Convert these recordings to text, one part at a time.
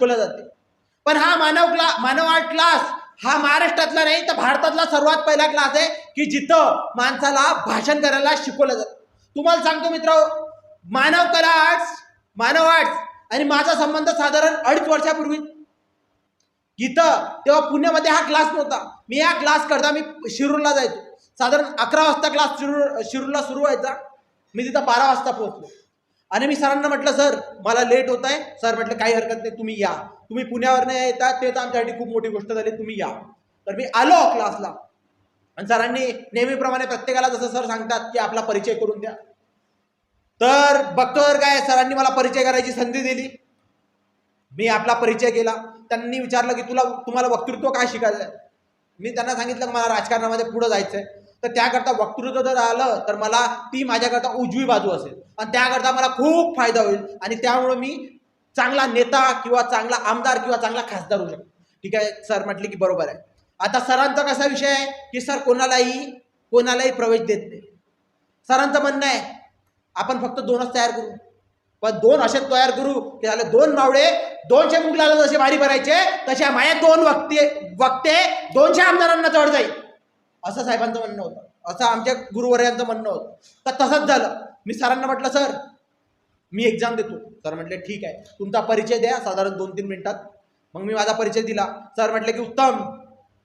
शिकवलं जाते. पण हा मानव क्ला मानव आर्ट क्लास हा महाराष्ट्रातला नाही तर भारतातला सर्वात पहिला क्लास आहे की जिथं माणसाला भाषण करायला शिकवलं जातं. तुम्हाला सांगतो मित्र मानव कला आर्ट्स मानव आर्ट्स आणि माझा संबंध साधारण अडीच वर्षापूर्वी. इथं तेव्हा पुण्यामध्ये हा क्लास नव्हता. मी या क्लास करता मी शिरूरला जायचो. साधारण अकरा वाजता क्लास शिरूर शिरूरला सुरू व्हायचा. मी तिथं बारा वाजता पोहोचलो. आणि मी सरांना म्हटलं सर मला लेट होत आहे सर म्हटलं काही हरकत नाही तुम्ही या. तुम्ही पुण्यावर नाही येतात ते तर आमच्यासाठी खूप मोठी गोष्ट झाली तुम्ही या. तर मी आलो क्लासला आणि सरांनी नेहमीप्रमाणे प्रत्येकाला जसं सर सांगतात की आपला परिचय करून द्या. तर बघतो तर काय सरांनी मला परिचय करायची संधी दिली. मी आपला परिचय केला. त्यांनी विचारलं की तुला तुम्हाला वक्तृत्व काय शिकायचं आहे मी त्यांना सांगितलं की मला राजकारणामध्ये पुढं जायचं आहे तर त्याकरता वक्तृत्व जर आलं तर मला ती माझ्याकरता उजवी बाजू असेल. आणि त्याकरता मला खूप फायदा होईल. आणि त्यामुळं मी चांगला नेता किंवा चांगला आमदार किंवा चांगला खासदार होऊ शकतो. ठीक आहे? सर म्हटले की बरोबर आहे. आता सरांचा कसा विषय आहे? की सर कोणालाही कोणालाही प्रवेश देत नाही. सरांचं म्हणणं आहे आपण फक्त दोनच तयार करू. पण दोन असे तयार करू की झाले दोन मावळे दोनशे मुंगला जसे भारी भरायचे तसे माझ्या दोन वक्ते वक्ते दोनशे आमदारांना चढ जाईल. असं साहेबांचं म्हणणं होतं. असं आमच्या गुरुवर्यांचं म्हणणं होतं. तर तसंच झालं. मी सरांना म्हटलं सर मी एक्झाम देतो. सर म्हटले ठीक आहे. तुमचा परिचय द्या साधारण दोन तीन मिनटात. मग मी माझा परिचय दिला. सर म्हटले की उत्तम.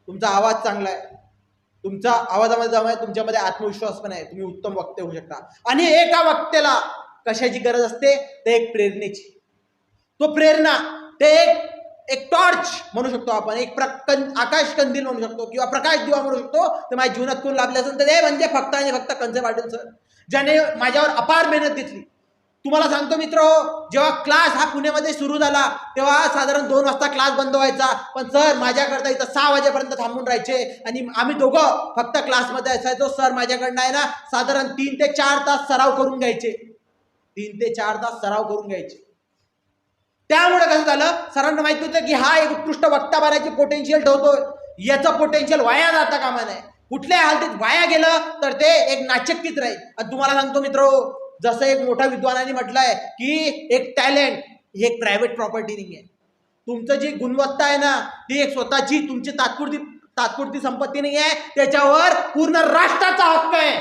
तुमचा आवाज चांगला आहे. तुमचा आवाजामध्ये जमा आहे. तुमच्यामध्ये आत्मविश्वास पण आहे. तुम्ही उत्तम वक्ते होऊ शकता. आणि एका वक्तेला कशाची गरज असते? ते एक प्रेरणेची. तो प्रेरणा ते एक एक टॉर्च म्हणू शकतो आपण एक प्रकन आकाश कंदील म्हणू शकतो किंवा प्रकाश दिवा म्हणू शकतो. तर माझ्या जीवनात कोण लाभले असेल तर हे म्हणजे फक्त आणि फक्त कंचे पाटील सर ज्याने माझ्यावर अपार मेहनत घेतली. तुम्हाला सांगतो मित्र जेव्हा क्लास हा पुण्यामध्ये सुरू झाला तेव्हा साधारण दोन वाजता क्लास बंद व्हायचा. पण सर माझ्याकरता इथं सहा वाजेपर्यंत थांबून राहायचे. आणि आम्ही दोघं फक्त क्लासमध्ये असायचो. सर माझ्याकडनं आहे ना साधारण तीन ते चार तास सराव करून घ्यायचे. तीन ते चार तास सराव करून घ्यायचे. त्यामुळे कसं झालं? सरांना माहीत होतं की हा एक उत्कृष्ट वक्ता बनायची पोटेन्शियल ठेवतोय. याचं पोटेन्शियल वाया जाता कामा नये कुठल्या हालतीत वाया गेलं तर ते एक नाचक्कीच राहील. आणि तुम्हाला सांगतो मित्र जसं एक मोठ्या विद्वानाने म्हटलंय की एक टॅलेंट ही एक प्रायव्हेट प्रॉपर्टी नाही आहे तुमचं जी गुणवत्ता आहे ना ती एक स्वतःची तुमची तात्पुरती तात्पुरती संपत्ती नाही आहे त्याच्यावर पूर्ण राष्ट्राचा हक्क आहे.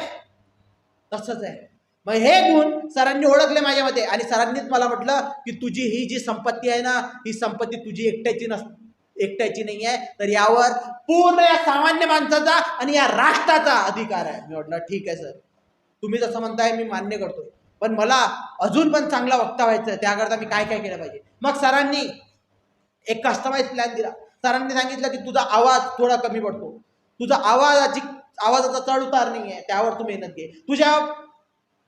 तसंच आहे. मग हे गुण सरांनी ओळखले माझ्यामध्ये. आणि सरांनीच मला म्हटलं की तुझी ही जी संपत्ती आहे ना ही संपत्ती तुझी एकट्याची नस एकट्याची नाही आहे तर यावर पूर्ण या सामान्य माणसाचा आणि या राष्ट्राचा अधिकार आहे. मी म्हटलं ठीक आहे सर. तुम्ही जसं म्हणताय मी मान्य करतो पण मला अजून पण चांगला वक्ता व्हायचं आहे. त्याकरता मी काय काय केलं पाहिजे? मग सरांनी एक कस्टमाइज प्लॅन दिला. सरांनी सांगितलं की तुझा आवाज थोडा कमी पडतो. तुझा आवाजाची आवाजाचा चढ उतार नाही आहे त्यावर तू मेहनत घे. तुझ्या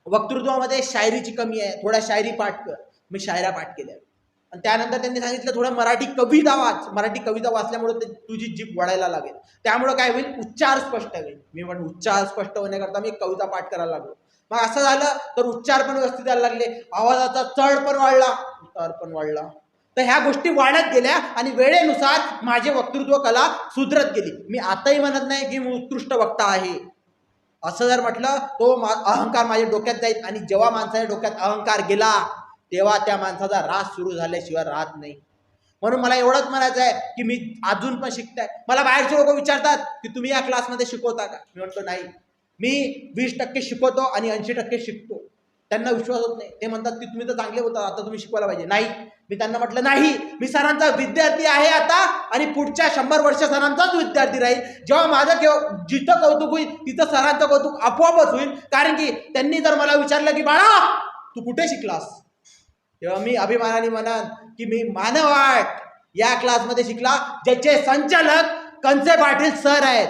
वक्तृत्वामध्ये शायरीची कमी आहे थोडा शायरी पाठ कर. मी शायरा पाठ केल्या. आणि त्यानंतर त्यांनी सांगितलं थोडं मराठी कविता वाच. मराठी कविता वाचल्यामुळे ते तुझी जीभ वळायला लागेल. त्यामुळं काय होईल? उच्चार स्पष्ट होईल. मी म्हणून उच्चार स्पष्ट होण्याकरता मी कविता पाठ करायला लागलो. मग असं झालं तर उच्चार पण व्यवस्थित यायला लागले. आवाजाचा चढ पण वाढला. उतार पण वाढला. तर ह्या गोष्टी वाढत गेल्या आणि वेळेनुसार माझे वक्तृत्व कला सुधरत गेली. मी आताही म्हणत नाही की मी उत्कृष्ट वक्ता आहे. असं जर म्हटलं तो मा अहंकार माझ्या डोक्यात जाईल आणि जेव्हा माणसाच्या डोक्यात अहंकार गेला तेव्हा त्या माणसाचा रास सुरू झाल्याशिवाय राहत नाही. म्हणून मला एवढंच म्हणायचं आहे की मी अजून पण शिकताय. मला बाहेरचे लोक विचारतात की तुम्ही या क्लासमध्ये शिकवता का? मी म्हणतो नाही. मी वीस टक्के शिकवतो आणि ऐंशी टक्के शिकतो. त्यांना विश्वास होत नाही. ते म्हणतात की तुम्ही तर चांगले होता आता तुम्ही शिकवायला पाहिजे. नाही. मी त्यांना म्हटलं नाही. मी सरांचा विद्यार्थी आहे आता आणि पुढच्या शंभर वर्ष सरांचाच विद्यार्थी राहील. जेव्हा माझं केव्हा जिथं कौतुक होईल तिथं सरांचं कौतुक आपोआपच होईल. कारण की त्यांनी जर मला विचारलं की बाळा तू कुठे शिकलास? तेव्हा मी अभिमानाने म्हणाल की मी मानव आर्ट या क्लासमध्ये शिकला ज्याचे संचालक कंचे पाटील सर आहेत.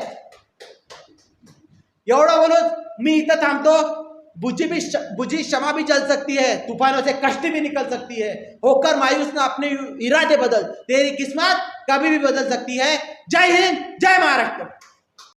एवढं बोलून मी इथं थांबतो. बुझी भी बुझी क्षमा भी जल सकती है, तूफानों से कश्ती भी निकल सकती है। होकर मायूस ना अपने इरादे बदल, तेरी किस्मत कभी भी बदल सकती है। जय हिंद, जय महाराष्ट्र।